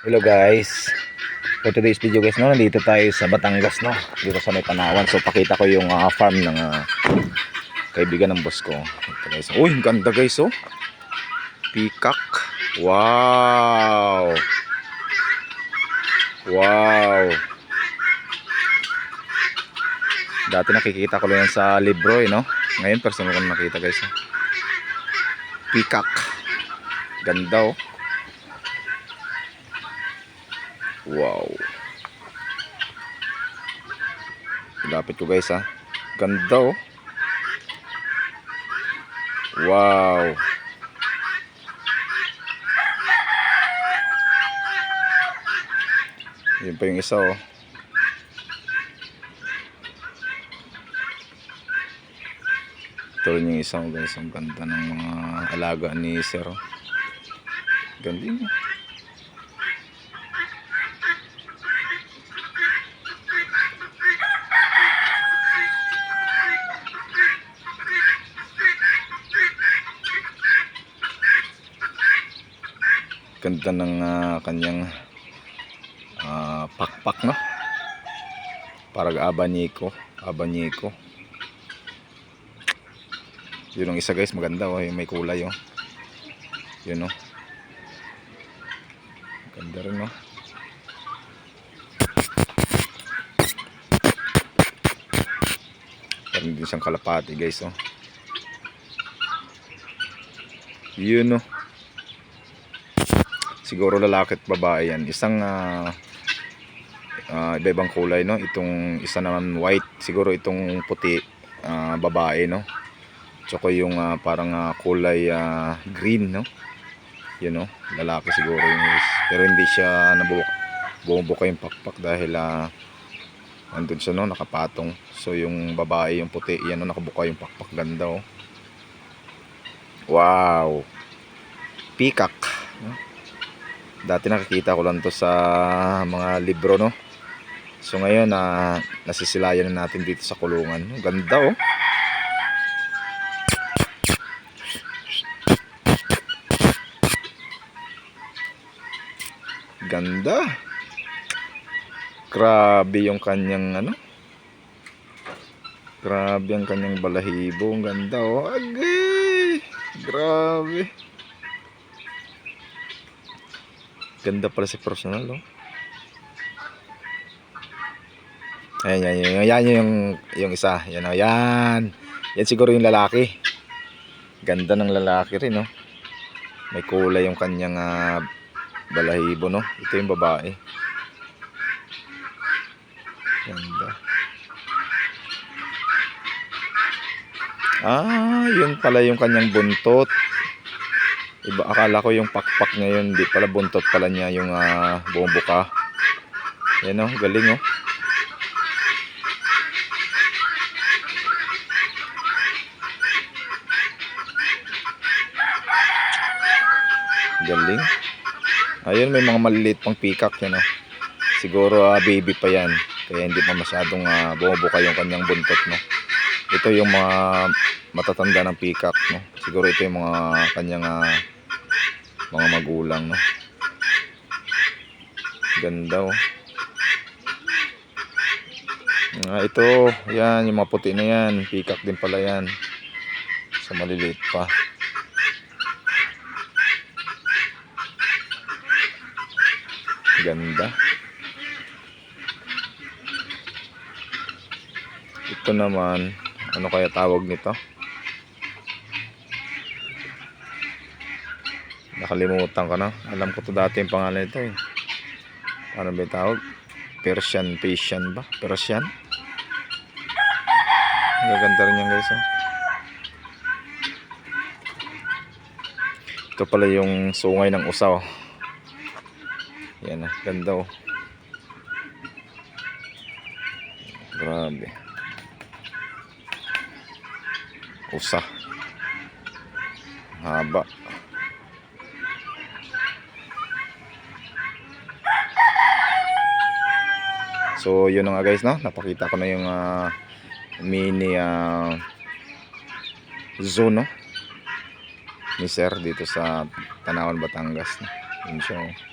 Hello guys. For today's video guys, no, nandito tayo sa Batangas, no. Dito sa may Panawan. So pakita ko yung ah, farm ng ah, kaibigan ng boss ko. Guys. Uy, ang ganda guys, oh. Peacock. Wow. Wow. Dati nakikita ko lang sa libro, eh, no. Ngayon personal ko na nakita guys. oh. Peacock. Ganda, oh. Wow. Lapit ko guys ha. Ganda oh. Wow. Yun pa yung isa oh. Ito rin yung isa oh, guys. Ang ganda ng mga alaga ni Sir. oh. Ganda yun. Ganda ng ah, kanyang ah, pakpak no. Parang abaniko, abaniko. Yun ang isa guys, maganda oh, may kulay oh. Yun oh. Ganda rin oh. Meron din siyang kalapati guys oh. Yun oh. Siguro lalaki at babae yan. Isang ah, ah, iba-ibang kulay no. Itong isa naman white, siguro itong puti ah, babae no. Tsaka yung ah, parang ah, kulay ah, green no. Yun no, lalaki siguro yung is- pero hindi siya nabuka bumubuka yung pakpak dahil ah andun siya no, nakapatong. So yung babae, yung puti, yan no, nakabuka yung pakpak ganda oh. Wow. Peacock. no? Dati nakikita ko lang to sa mga libro no. So ngayon na nasisilayan na natin dito sa kulungan. Ganda oh. Ganda. Grabe yung kanyang ano. Grabe ang kanyang balahibo. Ang ganda oh. Agay. Grabe. Ganda pala si personal, oh. Ayan, yan, yan, yan, yung, yung isa. Yan, oh, yan. Yan siguro yung lalaki. Ganda ng lalaki rin, oh. May kulay yung kanyang ah, balahibo, no? Ito yung babae. Ganda. Ah, yun pala yung kanyang buntot. Iba, akala ko yung pakpak niya yun, di pala buntot pala niya yung uh, buong buka. Yan oh, galing oh. Galing. Ayun, may mga maliliit pang peacock yan oh. Siguro ah, baby pa yan. Kaya hindi pa masyadong uh, bumubuka yung kanyang buntot no. Ito yung mga matatanda ng peacock no. Siguro ito yung mga kanyang ah, mga magulang no. Ganda oh. Ah, ito, yan, yung mga puti na yan. Peacock din pala yan. Sa maliliit pa. Ganda. Ito naman, ano kaya tawag nito? Nakalimutan ko na. Alam ko to dati yung pangalan nito eh. Ano ba tawag? Persian, Persian ba? Persian? Gaganda rin yan guys oh. Ito pala yung sungay ng usaw. Yan ah, ganda oh. Grabe. Usa. Haba. So, yun nga guys, no? Napakita ko na yung ah, mini ah, zoo, no? Ni Sir dito sa Tanawan, Batangas. No? Yun oh.